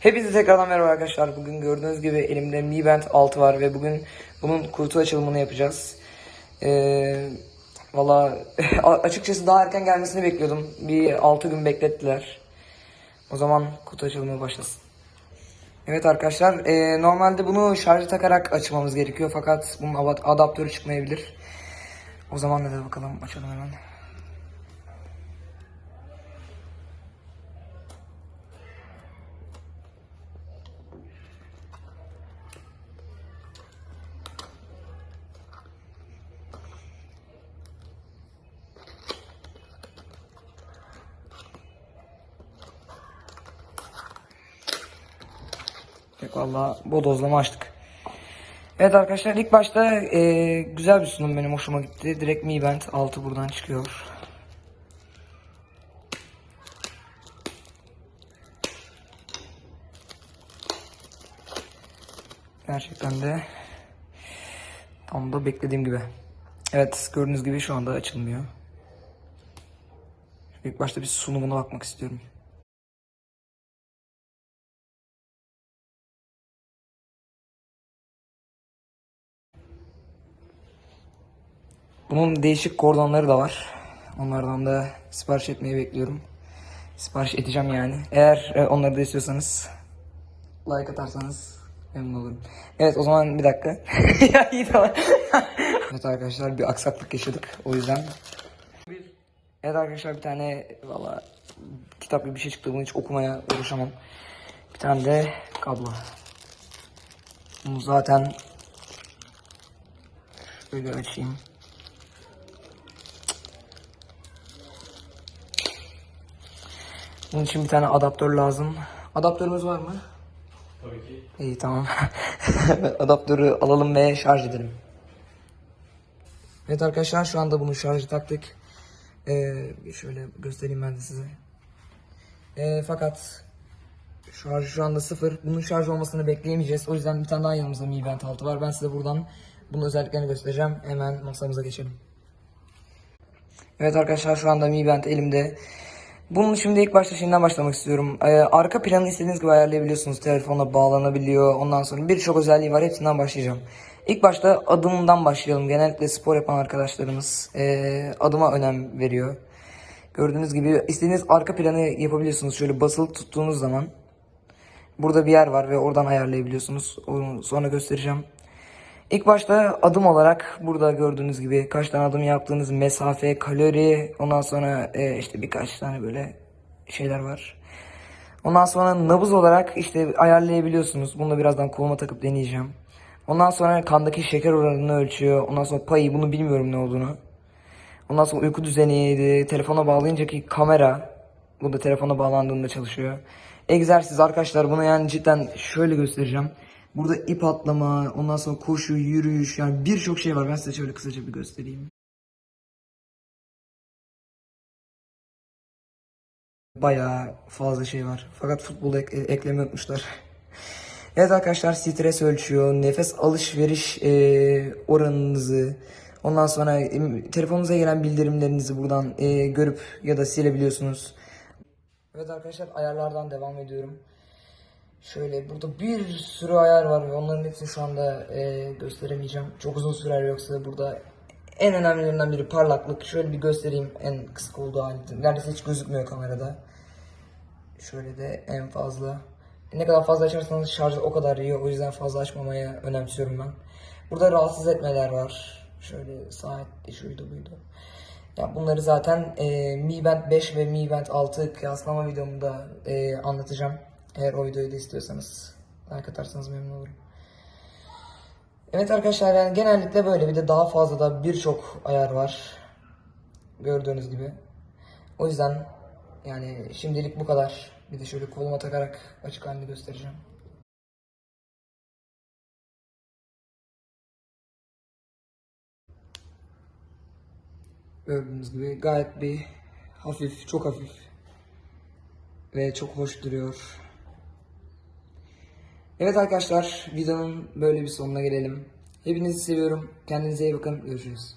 Hepinize tekrardan merhaba arkadaşlar. Bugün gördüğünüz gibi elimde Mi Band 6 var ve bugün bunun kutu açılımını yapacağız. Ee, Valla açıkçası daha erken gelmesini bekliyordum. Bir 6 gün beklettiler. O zaman kutu açılımı başlasın. Evet arkadaşlar ee, normalde bunu şarja takarak açmamız gerekiyor fakat bunun adaptörü çıkmayabilir. O zaman da bakalım açalım hemen. Yok valla bodozlama açtık. Evet arkadaşlar ilk başta e, güzel bir sunum benim hoşuma gitti. Direkt Mi Band 6 buradan çıkıyor. Gerçekten de tam da beklediğim gibi. Evet gördüğünüz gibi şu anda açılmıyor. İlk başta bir sunumuna bakmak istiyorum. Bunun değişik kordonları da var. Onlardan da sipariş etmeyi bekliyorum. Sipariş edeceğim yani. Eğer e, onları da istiyorsanız like atarsanız memnun olurum. Evet o zaman bir dakika. ya iyi tamam. evet arkadaşlar bir aksaklık yaşadık. O yüzden. Evet arkadaşlar bir tane valla kitap gibi bir şey çıktı. Bunu hiç okumaya uğraşamam. Bir tane de kablo. Bunu zaten şöyle açayım. Bunun için bir tane adaptör lazım. Adaptörümüz var mı? Tabii ki. İyi tamam. Adaptörü alalım ve şarj edelim. Evet arkadaşlar şu anda bunu şarjı taktık. Ee, şöyle göstereyim ben de size. Ee, fakat şarj şu anda sıfır. Bunun şarj olmasını bekleyemeyeceğiz. O yüzden bir tane daha yanımızda Mi Band 6 var. Ben size buradan bunun özelliklerini göstereceğim. Hemen masamıza geçelim. Evet arkadaşlar şu anda Mi Band elimde. Bunun şimdi ilk başta şeyinden başlamak istiyorum. Ee, arka planı istediğiniz gibi ayarlayabiliyorsunuz. Telefonla bağlanabiliyor. Ondan sonra birçok özelliği var. Hepsinden başlayacağım. İlk başta adımdan başlayalım. Genellikle spor yapan arkadaşlarımız ee, adıma önem veriyor. Gördüğünüz gibi istediğiniz arka planı yapabiliyorsunuz. Şöyle basılı tuttuğunuz zaman. Burada bir yer var ve oradan ayarlayabiliyorsunuz. Onu sonra göstereceğim. İlk başta adım olarak burada gördüğünüz gibi kaç tane adım yaptığınız mesafe, kalori, ondan sonra e, işte birkaç tane böyle şeyler var. Ondan sonra nabız olarak işte ayarlayabiliyorsunuz. Bunu da birazdan koluma takıp deneyeceğim. Ondan sonra kandaki şeker oranını ölçüyor. Ondan sonra payı bunu bilmiyorum ne olduğunu. Ondan sonra uyku düzeni, telefona bağlayınca ki kamera. Bu da telefona bağlandığında çalışıyor. Egzersiz arkadaşlar bunu yani cidden şöyle göstereceğim. Burada ip atlama, ondan sonra koşu, yürüyüş yani birçok şey var. Ben size şöyle kısaca bir göstereyim. Bayağı fazla şey var. Fakat futbolu ek- eklemeyi unutmuşlar. Evet arkadaşlar stres ölçüyor, nefes alışveriş e, oranınızı, ondan sonra e, telefonunuza gelen bildirimlerinizi buradan e, görüp ya da silebiliyorsunuz. Evet arkadaşlar ayarlardan devam ediyorum. Şöyle burada bir sürü ayar var ve onların hepsini şu anda e, gösteremeyeceğim. Çok uzun sürer yoksa burada en önemlilerinden biri parlaklık. Şöyle bir göstereyim en kısık olduğu halde. Neredeyse hiç gözükmüyor kamerada. Şöyle de en fazla. Ne kadar fazla açarsanız şarjı o kadar iyi. O yüzden fazla açmamaya önemsiyorum ben. Burada rahatsız etmeler var. Şöyle saat şuydu buydu. Ya bunları zaten e, Mi Band 5 ve Mi Band 6 kıyaslama videomda e, anlatacağım. Eğer o videoyu da istiyorsanız like atarsanız memnun olurum. Evet arkadaşlar yani genellikle böyle bir de daha fazla da birçok ayar var. Gördüğünüz gibi. O yüzden yani şimdilik bu kadar. Bir de şöyle koluma takarak açık halini göstereceğim. Gördüğünüz gibi gayet bir hafif, çok hafif ve çok hoş duruyor. Evet arkadaşlar videonun böyle bir sonuna gelelim. Hepinizi seviyorum. Kendinize iyi bakın. Görüşürüz.